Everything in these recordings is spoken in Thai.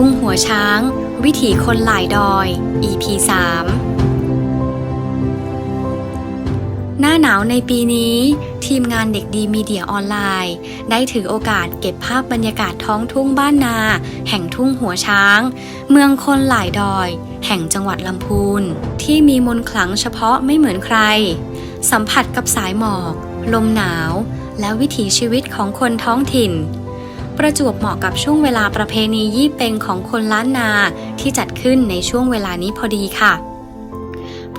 ทุ่งหัวช้าง วิถีคนหลายดอย EP 3 หน้าหนาวในปีนี้ ทีมงานเด็กดีมีเดียออนไลน์ ได้ถือโอกาสเก็บภาพบรรยากาศท้องทุ่งบ้านนา แห่งทุ่งหัวช้าง เมืองคนหลายดอย แห่งจังหวัดลำพูน ที่มีมนต์ขลังเฉพาะไม่เหมือนใคร สัมผัสกับสายหมอก ลมหนาว และวิถีชีวิตของคนท้องถิ่น ประจวบเหมาะกับช่วงเวลาประเพณียี่เป็งของคนล้านนาที่จัดขึ้นในช่วงเวลานี้พอดีค่ะ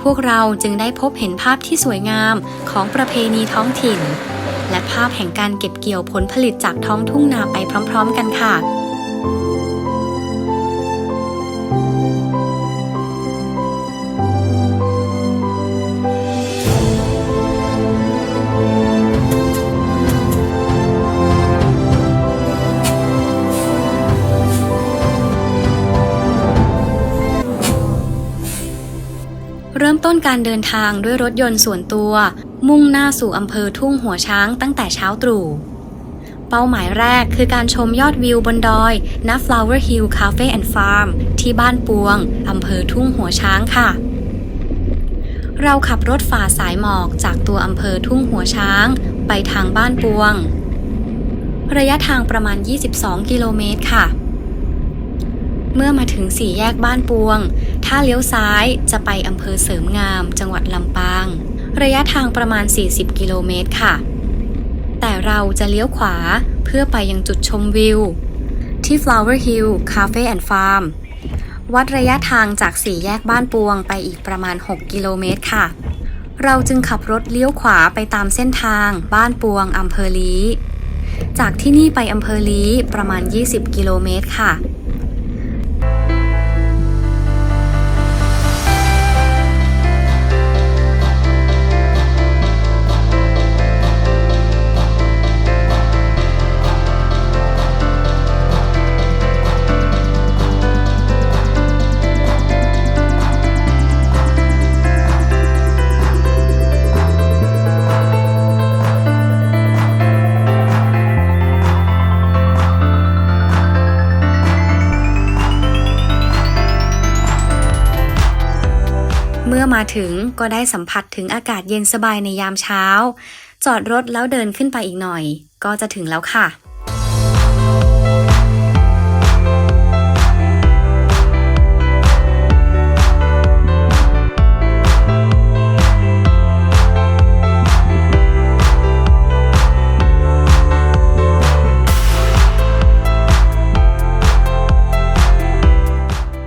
พวกเราจึงได้พบเห็นภาพที่สวยงามของประเพณีท้องถิ่น และภาพแห่งการเก็บเกี่ยวผลผลิตจากท้องทุ่งนาไปพร้อม ๆ กันค่ะ การเดินทางด้วยรถยนต์ส่วนตัว มุ่งหน้าสู่อำเภอทุ่งหัวช้างตั้งแต่เช้าตรู่ เป้าหมายแรกคือการชมยอดวิวบนดอยณ Flower Hill Cafe and Farm ที่บ้านปวงอำเภอทุ่งหัวช้างค่ะ เราขับรถฝ่าสายหมอกจากตัวอำเภอทุ่งหัวช้าง ไปทางบ้านปวง ระยะทางประมาณ 22 กิโลเมตรค่ะ เมื่อมาถึงสี่แยกบ้านปวง ถ้าเลี้ยวซ้ายจะไปอำเภอเสริมงาม จังหวัดลำปาง ระยะทางประมาณ 40 กิโลเมตรค่ะ แต่เราจะเลี้ยวขวาเพื่อไปยังจุดชมวิว ที่ Flower Hill Cafe and Farm วัดระยะทางจากสี่แยกบ้านปวงไปอีกประมาณ 6 กิโลเมตรค่ะ เราจึงขับรถเลี้ยวขวาไปตามเส้นทาง บ้านปวงอำเภอลีจากที่นี่ไปอำเภอลีประมาณ 20 กิโลเมตรค่ะ มื่อมาถึงก็ได้สัมผัสถึงอากาศเย็นสบายในยามเช้า จอดรถแล้วเดินขึ้นไปอีกหน่อย ก็จะถึงแล้วค่ะ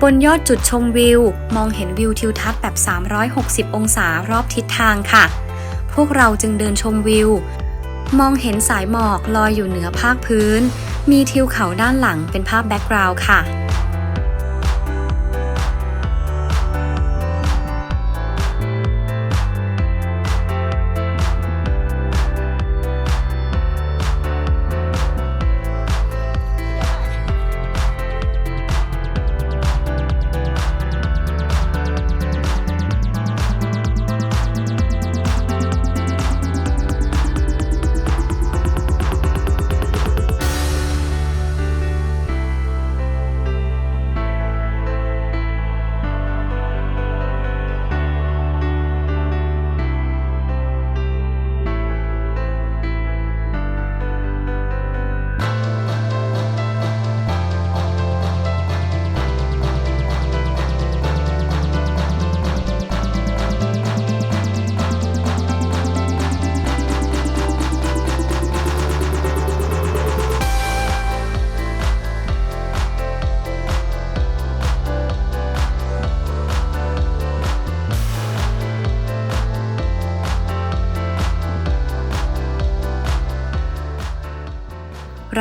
บนยอดจุดชมวิว มองเห็นวิวทิวทัศน์แบบ 360 องศารอบทิศทางค่ะ พวกเราจึงเดินชมวิว มองเห็นสายหมอกลอยอยู่เหนือภาคพื้น มีทิวเขาด้านหลังเป็นภาพแบ็กกราวด์ค่ะ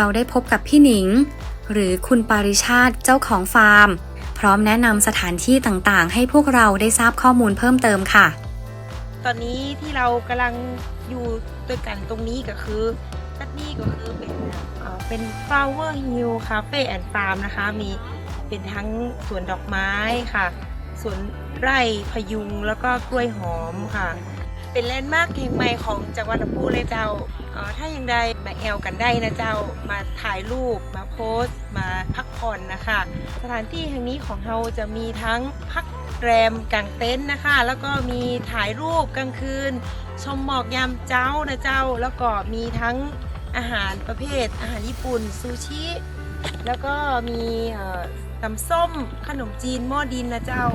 เราได้พบกับพี่หนิง หรือคุณปาริชาติเจ้าของฟาร์ม พร้อมแนะนำสถานที่ต่างๆ ให้พวกเราได้ทราบข้อมูลเพิ่มเติมค่ะ ตอนนี้ที่เรากำลังอยู่ด้วยกันตรงนี้ก็คือตัดนี่ก็คือเป็นเอ่อเป็น flower hill cafe and farm นะคะ มีเป็นทั้งสวนดอกไม้ค่ะ สวนไร่พยุงแล้วก็กล้วยหอมค่ะ เป็นแลนด์มาร์คแห่งใหม่ของจังหวัดลำพูนเลยเจ้าอ่อถ้าอย่างใดมาแอลกันได้นะเจ้ามาถ่ายรูปมาโพสต์ มาพักผ่อนนะคะ สถานที่แห่งนี้ของเราจะมีทั้งพักแรมกางเต็นท์นะคะ แล้วก็มีถ่ายรูปกลางคืน ชมหมอกยามเจ้านะเจ้า แล้วก็มีทั้งอาหารประเภท อาหารญี่ปุ่นซูชิ แล้วก็มีตำส้มขนมจีนหม้อดินนะเจ้า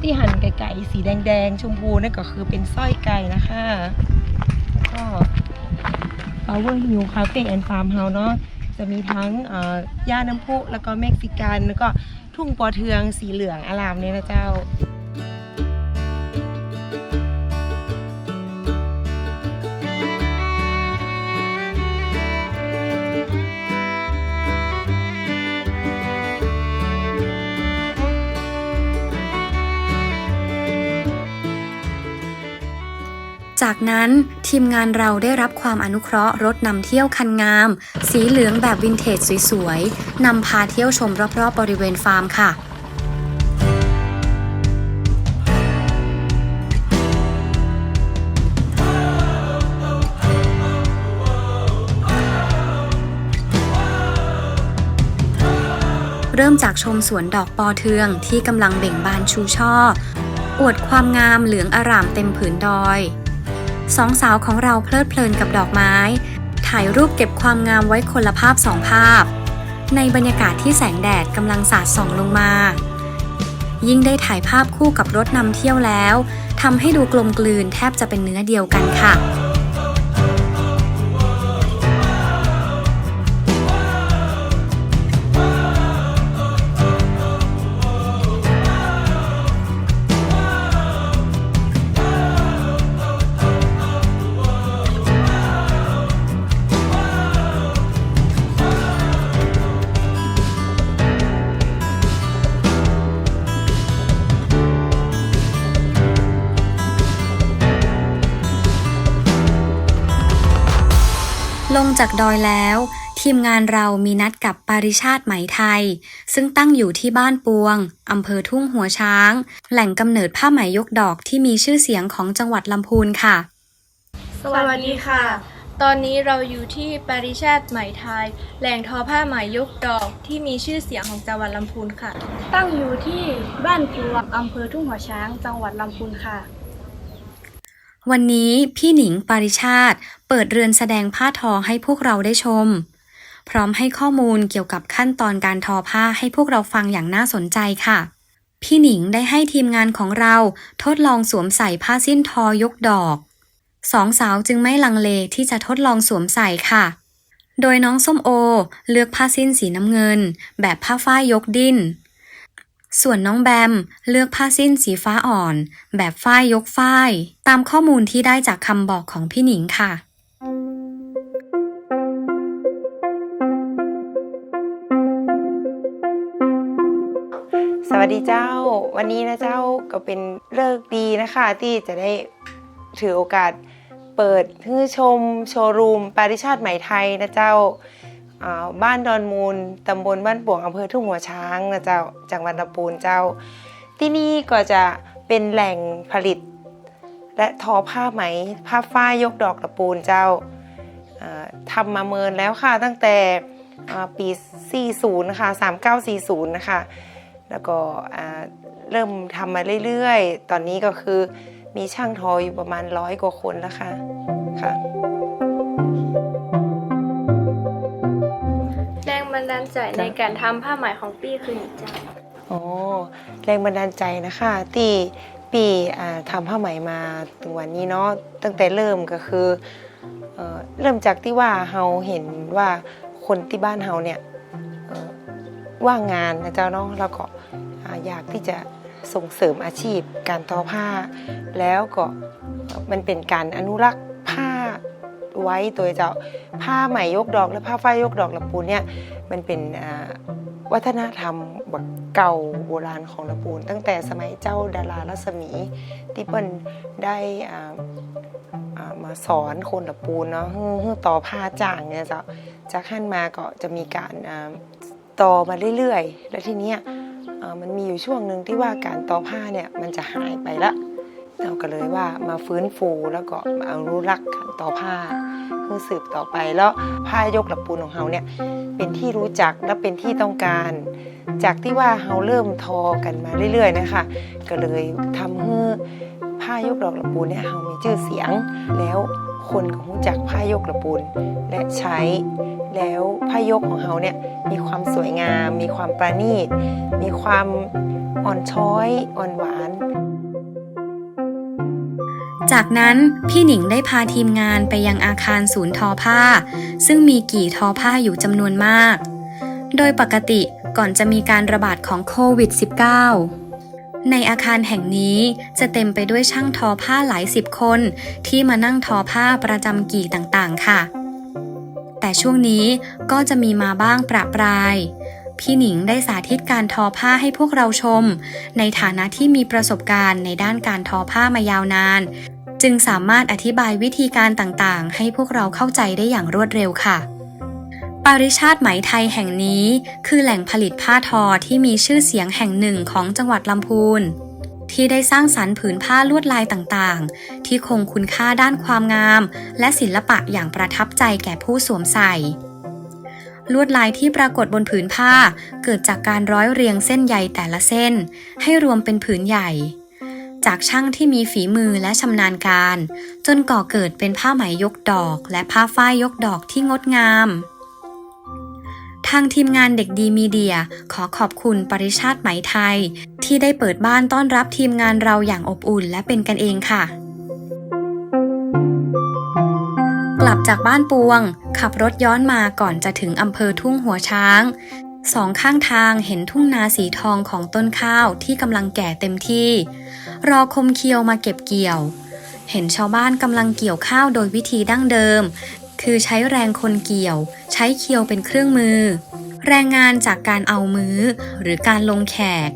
ที่หั่นไก่ๆสีแดงๆชมพูนั่นก็คือเป็นสร้อยไก่นะคะแล้วก็ Power Hill Cafe and Farm House เนาะจะมีทั้งเอ่อย่าน้ำพุแล้วก็เม็กซิกัน แล้วก็ทุ่งปอเทืองสีเหลืองอลามเนี่ยนะเจ้า จากนั้นทีมงานเราได้รับความอนุเคราะห์รถนำเที่ยวคันงาม สีเหลืองแบบวินเทจสวยๆนำพาเที่ยวชมรอบๆบริเวณฟาร์มค่ะเริ่มจากชมสวนดอกปอเทืองที่กำลังเบ่งบานชูช่อ อวดความงามเหลืองอร่ามเต็มผืนดอย สองสาวของเราเพลิดเพลินกับดอกไม้ ถ่ายรูปเก็บความงามไว้คนละภาพสองภาพ ในบรรยากาศที่แสงแดดกำลังสาดส่องลงมา ยิ่งได้ถ่ายภาพคู่กับรถนำเที่ยวแล้วทำให้ดูกลมกลืนแทบจะเป็นเนื้อเดียวกันค่ะ ลงจากดอยแล้ว ทีมงานเรามีนัดกับปาริชาติไหมไทย ซึ่งตั้งอยู่ที่บ้านปวงอำเภอทุ่งหัวช้าง แหล่งกำเนิดผ้าไหมยกดอกที่มีชื่อเสียงของจังหวัดลำพูนค่ะ สวัสดีค่ะ ตอนนี้เราอยู่ที่ปาริชาติไหมไทย แหล่งทอผ้าไหมยกดอกที่มีชื่อเสียงของจังหวัดลำพูนค่ะ ตั้งอยู่ที่บ้านพลวงอำเภอทุ่งหัวช้าง จังหวัดลำพูนค่ะ วันนี้พี่หนิงปาริชาติ เปิดเรือนแสดงผ้าทอให้พวกเราได้ชม พร้อมให้ข้อมูลเกี่ยวกับขั้นตอนการทอผ้าให้พวกเราฟังอย่างน่าสนใจค่ะ พี่หนิงได้ให้ทีมงานของเราทดลองสวมใส่ผ้าสิ้นทอยกดอก สองสาวจึงไม่ลังเลที่จะทดลองสวมใส่ค่ะ โดยน้องส้มโอ เลือกผ้าสิ้นสีน้ำเงิน แบบผ้าฝ้ายยกดิ้น ส่วนน้องแบม เลือกผ้าสิ้นสีฟ้าอ่อน แบบฝ้ายยกฝ้าย ตามข้อมูลที่ได้จากคำบอกของพี่หนิงค่ะสวัสดีเจ้า วันนี้นะเจ้าก็เป็นเลิกดีนะคะ ที่จะได้ถือโอกาสเปิดให้ชม โชว์รูมปาริชาติไหมไทยนะเจ้า บ้านดอนมูลตำบลบ้านปวงอำเภอทุ่งหัวช้างนะเจ้าจังหวัดลำพูนเจ้า ที่นี่ก็จะเป็นแหล่งผลิต และทอผ้าไหมผ้าฝ้ายยกดอกตะปูนเจ้าทำมาเมินแล้วค่ะตั้งแต่ปี 40นะคะ3940 นะคะ แล้วก็เริ่มทำมาเรื่อยๆ ตอนนี้ก็คือมีช่างทออยู่ประมาณร้อยกว่าคนแล้วค่ะค่ะ ดาลใจในการทำผ้าไหมของปี้คืออย่างจ้าอ๋อแรงบันดาลใจนะคะที่ปี่ทำผ้าไหมมาถึงวันนี้เนาะตั้งแต่เริ่มก็คือเอเริ่มจากที่ว่าเราเห็นว่าคนที่บ้านเราเนี่ยว่างงานนะเจ้าเนาะแล้วก็อยากที่จะส่งเสริมอาชีพการทอผ้า แล้วก็มันเป็นการอนุรักษ์ผ้าไว้ตัวเจ้าผ้าไหมยกดอกและผ้าฝ้ายยกดอกลำพูนเนี่ย มันเป็นวัฒนธรรมแบบเก่าโบราณของลำพูน ตั้งแต่สมัยเจ้าดารารัศมีที่เปิ้นได้มาสอนคนลำพูนเนาะฮือต่อผ้าจ่างเนี่ยจ้ะจากขั้นมาก็จะมีการต่อมาเรื่อยๆ แล้วทีเนี้ยมันมีอยู่ช่วงหนึ่งที่ว่าการต่อผ้าเนี่ยมันจะหายไปละ เราก็เลยว่ามาฟื้นฟูแล้วก็มาอนุรักษ์ต่อผ้าเพื่อสืบต่อไปแล้วผ้ายกหลับปูนของเราเนี่ยเป็นที่รู้จักและเป็นที่ต้องการ จากที่ว่าเราเริ่มทอกันมาเรื่อยๆนะคะก็เลยทำให้ผ้ายกหลับปูนเนี่ยเรามีชื่อเสียงแล้วคนก็รู้จักผ้ายกหลับปูนและใช้ แล้วผ้ายกของเราเนี่ยมีความสวยงาม มีความประณีต มีความอ่อนช้อย อ่อนหวาน จากนั้นพี่หนิงได้พาทีมงานไปยังอาคารศูนย์ทอผ้า ซึ่งมีกี่ทอผ้าอยู่จำนวนมาก โดยปกติก่อนจะมีการระบาดของโควิด -19 ในอาคารแห่งนี้จะเต็มไปด้วยช่างทอผ้าหลายสิบคน ที่มานั่งทอผ้าประจำกี่ต่างๆ ค่ะ แต่ช่วงนี้ก็จะมีมาบ้างประปรายพี่หนิงได้สาธิตการทอผ้าให้พวกเราชม ในฐานะที่มีประสบการณ์ในด้านการทอผ้ามายาวนาน จึงสามารถอธิบายวิธีการต่างๆ ให้พวกเราเข้าใจได้อย่างรวดเร็วค่ะปาริชาติไหมไทยแห่งนี้คือแหล่งผลิตผ้าทอที่มีชื่อเสียงแห่งหนึ่งของจังหวัดลำพูน ที่ได้สร้างสรรค์ผืนผ้าลวดลายต่างๆ ที่คงคุณค่าด้านความงาม และศิลปะอย่างประทับใจแก่ผู้สวมใส่ ลวดลายที่ปรากฏบนผืนผ้าเกิดจากการร้อยเรียงเส้นใยแต่ละเส้น ให้รวมเป็นผืนใหญ่ จากช่างที่มีฝีมือและชำนาญการ จนก่อเกิดเป็นผ้าไหมยกดอก และผ้าฝ้ายยกดอกที่งดงาม ทางทีมงานเด็กดีมีเดียขอขอบคุณปริชาติไหมไทย ที่ได้เปิดบ้านต้อนรับทีมงานเราอย่างอบอุ่นและเป็นกันเองค่ะกลับจากบ้านปวง ขับรถย้อนมาก่อนจะถึงอำเภอทุ่งหัวช้าง สองข้างทางเห็นทุ่งนาสีทองของต้นข้าวที่กำลังแก่เต็มที่ รอคมเคียวมาเก็บเกี่ยว เห็นชาวบ้านกำลังเกี่ยวข้าวโดยวิธีดั้งเดิม คือใช้แรงคนเกี่ยว ใช้เคียวเป็นเครื่องมือ แรงงานจากการเอามือหรือการลงแขก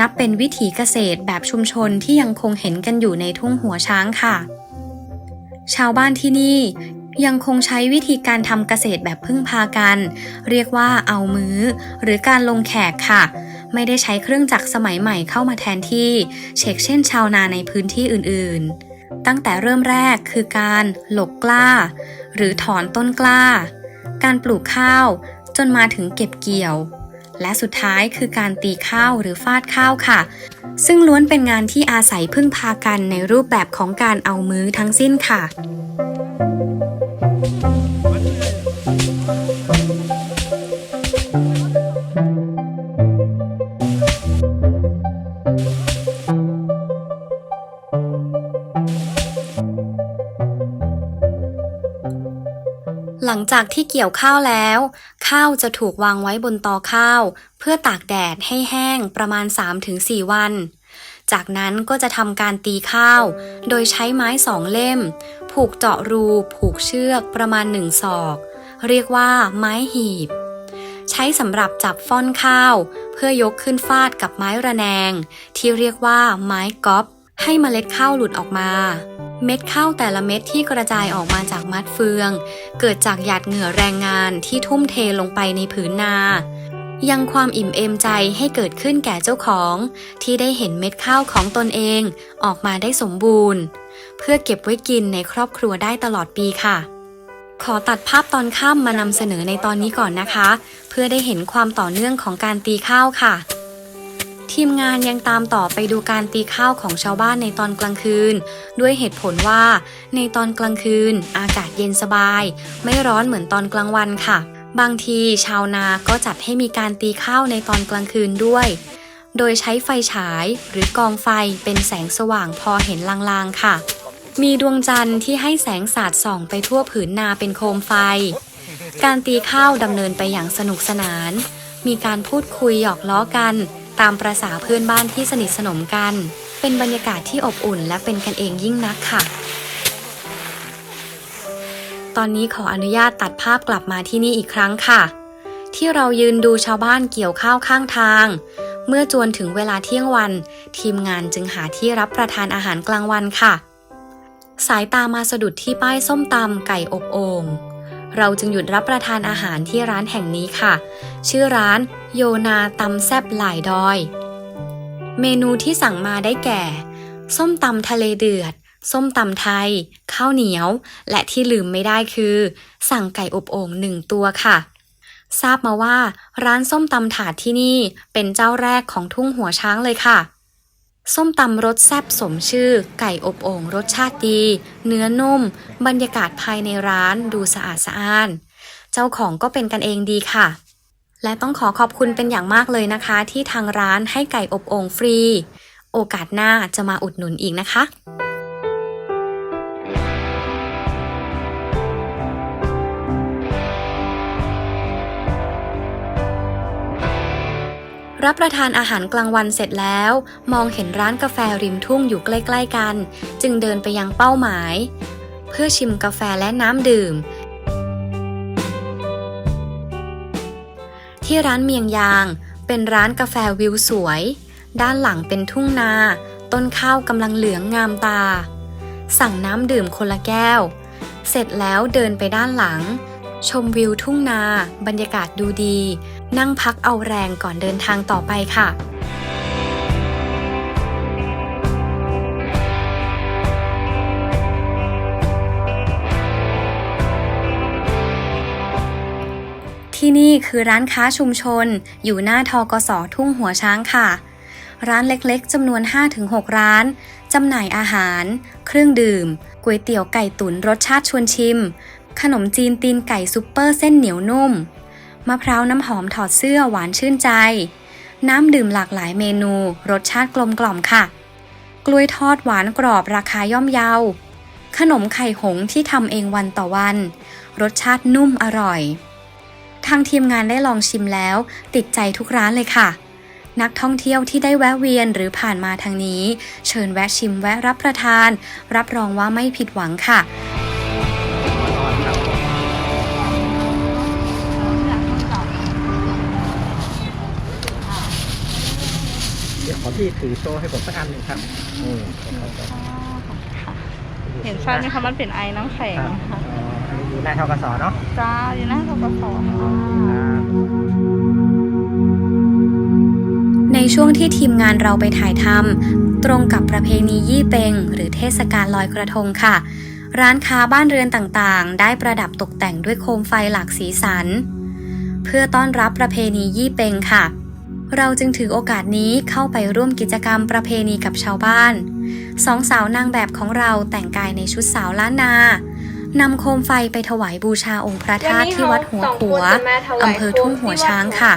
นับเป็นวิถีเกษตรแบบชุมชนที่ยังคงเห็นกันอยู่ในทุ่งหัวช้างค่ะ ชาวบ้านที่นี่ยังคงใช้วิธีการทำเกษตรแบบพึ่งพากัน เรียกว่าเอามือ หรือการลงแขกค่ะ ไม่ได้ใช้เครื่องจักรสมัยใหม่เข้ามาแทนที่เช็คเช่นชาวนาในพื้นที่อื่นๆ ตั้งแต่เริ่มแรกคือการหลกกล้า หรือถอนต้นกล้า การปลูกข้าวจนมาถึงเก็บเกี่ยว และสุดท้ายคือการตีข้าวหรือฟาดข้าวค่ะ ซึ่งล้วนเป็นงานที่อาศัยพึ่งพากันในรูปแบบของการเอามือทั้งสิ้นค่ะ หลังจากที่เกี่ยวข้าวแล้ว ข้าวจะถูกวางไว้บนตอข้าว เพื่อตากแดดให้แห้งประมาณ 3-4 วัน จากนั้นก็จะทำการตีข้าว โดยใช้ไม้สองเล่ม ผูกเจาะรู ผูกเชือกประมาณหนึ่งศอก เรียกว่าไม้หีบ ใช้สำหรับจับฟ่อนข้าว เพื่อยกขึ้นฟาดกับไม้ระแนง ที่เรียกว่าไม้ก๊อป ให้เมล็ดข้าวหลุดออกมา เม็ดข้าวแต่ละเม็ดที่กระจายออกมาจากมัดเฟือง เกิดจากหยาดเหงื่อแรงงานที่ทุ่มเทลงไปในผืนนา ยังความอิ่มเอมใจให้เกิดขึ้นแก่เจ้าของ ที่ได้เห็นเม็ดข้าวของตนเองออกมาได้สมบูรณ์ เพื่อเก็บไว้กินในครอบครัวได้ตลอดปีค่ะ ขอตัดภาพตอนค่ำมานำเสนอในตอนนี้ก่อนนะคะ เพื่อได้เห็นความต่อเนื่องของการตีข้าวค่ะ ทีมงานยังตามต่อไปดูการตีข้าวของชาวบ้านในตอนกลางคืน ด้วยเหตุผลว่า ในตอนกลางคืน อากาศเย็นสบาย ไม่ร้อนเหมือนตอนกลางวันค่ะ บางทีชาวนาก็จัดให้มีการตีข้าวในตอนกลางคืนด้วย โดยใช้ไฟฉายหรือกองไฟเป็นแสงสว่างพอเห็นลางๆค่ะ มีดวงจันทร์ที่ให้แสงสาดส่องไปทั่วผืนนาเป็นโคมไฟ การตีข้าวดำเนินไปอย่างสนุกสนาน มีการพูดคุยหยอกล้อกัน ตามประษาเพื่อนบ้านที่สนิทสนมกัน เป็นบรรยากาศที่อบอุ่นและเป็นกันเองยิ่งนักค่ะ ตอนนี้ขออนุญาตตัดภาพกลับมาที่นี่อีกครั้งค่ะ ที่เรายืนดูชาวบ้านเกี่ยวข้าวข้างทาง เมื่อจวนถึงเวลาเที่ยงวัน ทีมงานจึงหาที่รับประทานอาหารกลางวันค่ะ สายตามาสะดุดที่ป้ายส้มตำไก่อบโอ่ง เราจึงหยุดรับประทานอาหารที่ร้านแห่งนี้ค่ะ ชื่อร้านโยนาตำแซบหลายดอย เมนูที่สั่งมาได้แก่ ส้มตำทะเลเดือด ส้มตำไทย ข้าวเหนียว และที่ลืมไม่ได้คือ สั่งไก่อบโอ่งหนึ่งตัวค่ะทราบมาว่าร้านส้มตำถาดที่นี่เป็นเจ้าแรกของทุ่งหัวช้างเลยค่ะ ส้มตำรสแซ่บสมชื่อ ไก่อบโอ่งรสชาติดี เนื้อนุ่ม บรรยากาศภายในร้านดูสะอาดสะอ้าน เจ้าของก็เป็นกันเองดีค่ะ และต้องขอขอบคุณเป็นอย่างมากเลยนะคะ ที่ทางร้านให้ไก่อบโอ่งฟรี โอกาสหน้าจะมาอุดหนุนอีกนะคะ รับประทานอาหารกลางวันเสร็จแล้ว มองเห็นร้านกาแฟริมทุ่งอยู่ใกล้ ๆ กัน จึงเดินไปยังเป้าหมาย เพื่อชิมกาแฟและน้ำดื่ม ที่ร้านเมียงยาง เป็นร้านกาแฟวิวสวย ด้านหลังเป็นทุ่งนา ต้นข้าวกำลังเหลืองงามตา สั่งน้ำดื่มคนละแก้ว เสร็จแล้วเดินไปด้านหลัง ชมวิวทุ่งนา บรรยากาศดูดี นั่งพักเอาแรงก่อนเดินทางต่อไปค่ะที่นี่คือร้านค้าชุมชน อยู่หน้าทกสทุ่งหัวช้างค่ะ ร้านเล็กๆจำนวน 5-6 ร้าน จำหน่ายอาหาร เครื่องดื่มก๋วยเตี๋ยวไก่ตุ๋นรสชาติชวนชิม ขนมจีนตีนไก่ซุปเปอร์เส้นเหนียวนุ่ม มะพร้าวน้ำหอมถอดเสื้อหวานชื่นใจ น้ำดื่มหลากหลายเมนู รสชาติกลมกล่อมค่ะ กล้วยทอดหวานกรอบราคาย่อมเยา ขนมไข่หงที่ทำเองวันต่อวัน รสชาตินุ่มอร่อย ทางทีมงานได้ลองชิมแล้ว ติดใจทุกร้านเลยค่ะ นักท่องเที่ยวที่ได้แวะเวียนหรือผ่านมาทางนี้ เชิญแวะชิมแวะรับประทาน รับรองว่าไม่ผิดหวังค่ะ อพี่ถือโชว์ให้ผมสักอันหนึ่งครับนี่ครับเห็นชัดไหมคะมันเป็นไอ้น้ำแข็งครับค่ะอ๋ออันนี้อยู่หน้าเท่ากสเนาะ จ้าอยู่หน้าทกศค่ะในช่วงที่ทีมงานเราไปถ่ายทำตรงกับประเพณียี่เป็งหรือเทศกาลลอยกระทงค่ะ ร้านค้าบ้านเรือนต่างๆ ได้ประดับตกแต่งด้วยโคมไฟหลากสีสัน เพื่อต้อนรับประเพณียี่เป็งค่ะ เราจึงถือโอกาสนี้เข้าไปร่วมกิจกรรมประเพณีกับชาวบ้าน สองสาวนางแบบของเราแต่งกายในชุดสาวล้านนานำโคมไฟไปถวายบูชาองค์พระธาตุที่วัดหัวขัวอำเภอทุ่งหัวช้างค่ะ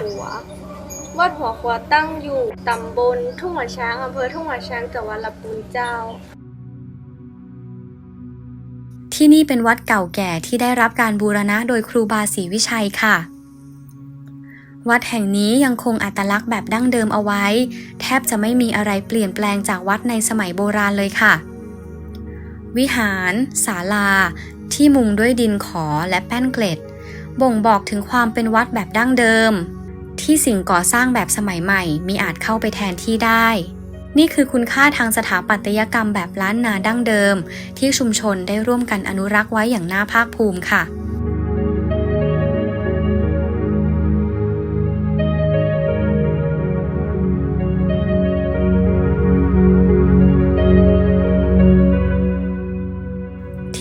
วัดหัวขัวตั้งอยู่ตำบลทุ่งหัวช้างอำเภอทุ่งหัวช้างจังหวัดลำพูนเจ้า ที่นี่เป็นวัดเก่าแก่ที่ได้รับการบูรณะโดยครูบาศรีวิชัยค่ะ วัดแห่งนี้ยังคงอัตลักษณ์แบบดั้งเดิมเอาไว้ แทบจะไม่มีอะไรเปลี่ยนแปลงจากวัดในสมัยโบราณเลยค่ะ วิหารศาลา ที่มุงด้วยดินขอและแป้นเกล็ด บ่งบอกถึงความเป็นวัดแบบดั้งเดิม ที่สิ่งก่อสร้างแบบสมัยใหม่มีอาจเข้าไปแทนที่ได้ นี่คือคุณค่าทางสถาปัตยกรรมแบบล้านนาดั้งเดิม ที่ชุมชนได้ร่วมกันอนุรักษ์ไว้อย่างน่าภาคภูมิค่ะ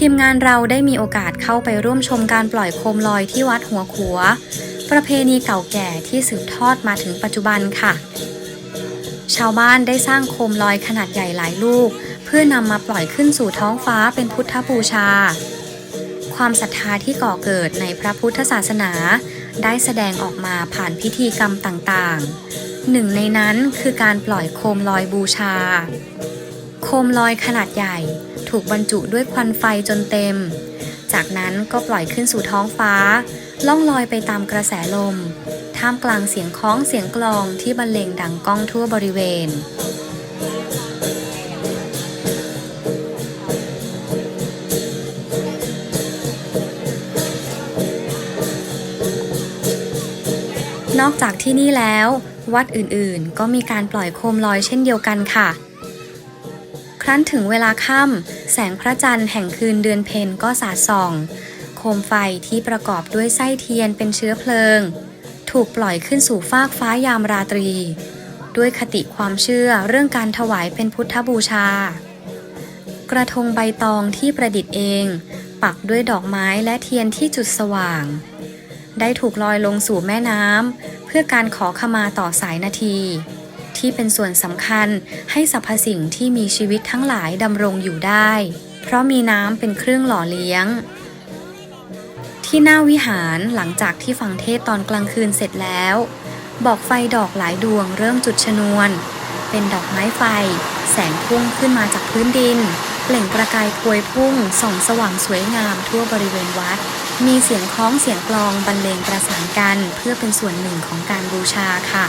ทีมงานเราได้มีโอกาสเข้าไปร่วมชมการปล่อยโคมลอยที่วัดหัวขัว ประเพณีเก่าแก่ที่สืบทอดมาถึงปัจจุบันค่ะ ชาวบ้านได้สร้างโคมลอยขนาดใหญ่หลายลูก เพื่อนำมาปล่อยขึ้นสู่ท้องฟ้าเป็นพุทธบูชา ความศรัทธาที่ก่อเกิดในพระพุทธศาสนา ได้แสดงออกมาผ่านพิธีกรรมต่างๆ หนึ่งในนั้นคือการปล่อยโคมลอยบูชา โคมลอยขนาดใหญ่ ถูกบรรจุด้วยควันไฟจนเต็ม จากนั้นก็ปล่อยขึ้นสู่ท้องฟ้า ล่องลอยไปตามกระแสลม ท่ามกลางเสียงคล้องเสียงกลองที่บรรเลงดังก้องทั่วบริเวณนอกจากที่นี่แล้ว วัดอื่นๆ ก็มีการปล่อยโคมลอยเช่นเดียวกันค่ะ รั้นถึงเวลาค่ำแสงพระจันทร์แห่งคืนเดือนเพ็ญก็สาดส่อง โคมไฟที่ประกอบด้วยไส้เทียนเป็นเชื้อเพลิง ถูกปล่อยขึ้นสู่ฟากฟ้ายามราตรี ด้วยคติความเชื่อเรื่องการถวายเป็นพุทธบูชา กระทงใบตองที่ประดิษฐ์เอง ปักด้วยดอกไม้และเทียนที่จุดสว่าง ได้ถูกลอยลงสู่แม่น้ำเพื่อการขอขมาต่อสายนาที ที่เป็นส่วนสำคัญให้สรรพสิ่งที่มีชีวิตทั้งหลายดำรงอยู่ได้ เพราะมีน้ำเป็นเครื่องหล่อเลี้ยง ที่หน้าวิหารหลังจากที่ฟังเทศตอนกลางคืนเสร็จแล้ว บอกไฟดอกหลายดวงเริ่มจุดชนวน เป็นดอกไม้ไฟ แสงพุ่งขึ้นมาจากพื้นดิน เปล่งประกายพวยพุ่งส่องสว่างสวยงามทั่วบริเวณวัดมีเสียงคล้องเสียงกลองบรรเลงประสานกันเพื่อเป็นส่วนหนึ่งของการบูชาค่ะ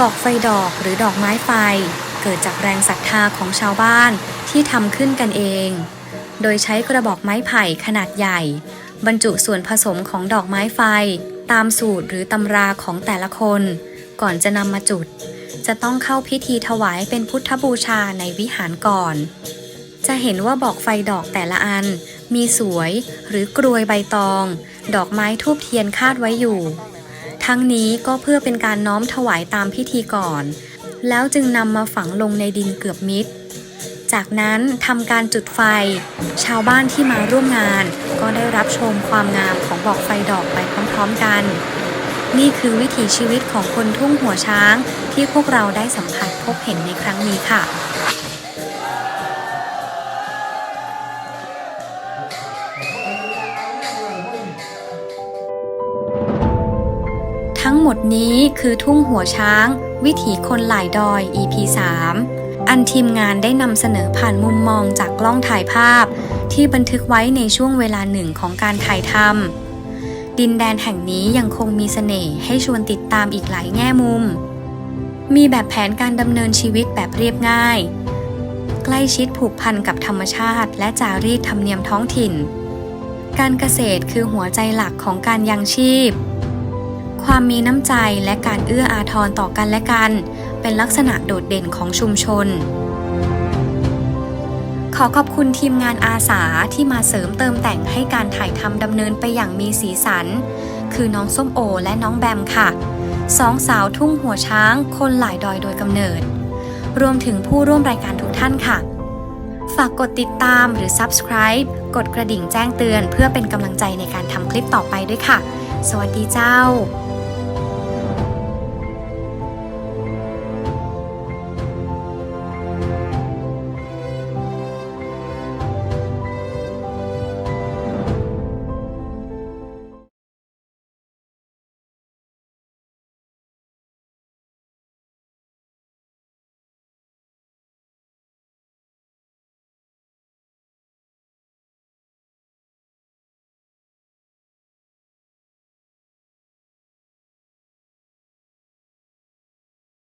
บอกไฟดอกหรือดอกไม้ไฟ เกิดจากแรงศรัทธาของชาวบ้านที่ทำขึ้นกันเอง โดยใช้กระบอกไม้ไผ่ขนาดใหญ่ บรรจุส่วนผสมของดอกไม้ไฟ ตามสูตรหรือตำราของแต่ละคน ก่อนจะนำมาจุด จะต้องเข้าพิธีถวายเป็นพุทธบูชาในวิหารก่อน จะเห็นว่าบอกไฟดอกแต่ละอัน มีสวยหรือกรวยใบตอง ดอกไม้ทูบเทียนคาดไว้อยู่ ทั้งนี้ก็เพื่อเป็นการน้อมถวายตามพิธีก่อน แล้วจึงนำมาฝังลงในดินเกือบมิด จากนั้นทำการจุดไฟ ชาวบ้านที่มาร่วมงาน ก็ได้รับชมความงามของบอกไฟดอกไปพร้อมๆกัน นี่คือวิถีชีวิตของคนทุ่งหัวช้างที่พวกเราได้สัมผัสพบเห็นในครั้งนี้ค่ะ นี้คือทุ่งหัวช้าง วิถีคนหลายดอย EP 3 อันทีมงานได้นำเสนอผ่านมุมมองจากกล้องถ่ายภาพ ที่บันทึกไว้ในช่วงเวลาหนึ่งของการถ่ายทำดินแดนแห่งนี้ยังคงมีเสน่ห์ให้ชวนติดตามอีกหลายแง่มุม มีแบบแผนการดำเนินชีวิตแบบเรียบง่าย ใกล้ชิดผูกพันกับธรรมชาติ และจารีตธรรมเนียมท้องถิ่น การเกษตรคือหัวใจหลักของการยังชีพ ความมีน้ำใจและการเอื้ออาทรต่อกันและกัน เป็นลักษณะโดดเด่นของชุมชน ขอขอบคุณทีมงานอาสาที่มาเสริมเติมแต่งให้การถ่ายทำดำเนินไปอย่างมีสีสัน คือน้องส้มโอและน้องแบมค่ะสองสาวทุ่งหัวช้าง คนหลายดอยโดยกำเนิด รวมถึงผู้ร่วมรายการทุกท่านค่ะ ฝากกดติดตามหรือ subscribe กดกระดิ่งแจ้งเตือนเพื่อเป็นกำลังใจในการทำคลิปต่อไปด้วยค่ะ สวัสดีเจ้า